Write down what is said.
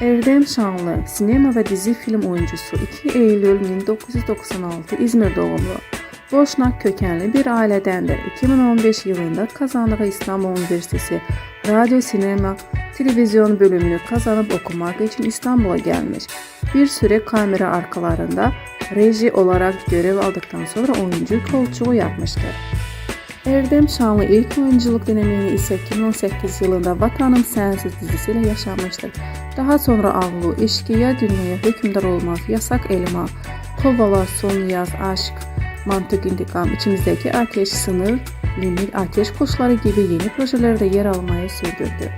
Erdem Şanlı, sinema ve dizi film oyuncusu 2 Eylül 1996 İzmir doğumlu. Boşnak kökenli bir ailedendir. 2015 yılında kazandığı İstanbul Üniversitesi Radyo Sinema Televizyon bölümünü kazanıp okumak için İstanbul'a gelmiş. Bir süre kamera arkalarında reji olarak görev aldıktan sonra oyuncu koltuğu yapmıştır. Erdem Şanlı ilk oyunculuk deneyimini ise 2018 yılında Vatanım Sensiz dizisiyle yaşamıştır. Daha sonra Avlu, Eşkıya Dünyaya Hükümdar Olmak, Yasak Elma, Kovala, Son Yaz, Aşk, Mantık İntikam, İçimizdeki Ateş, Sınır, Limit, Ateş Kuşları gibi yeni projelerde yer almayı sürdürdü.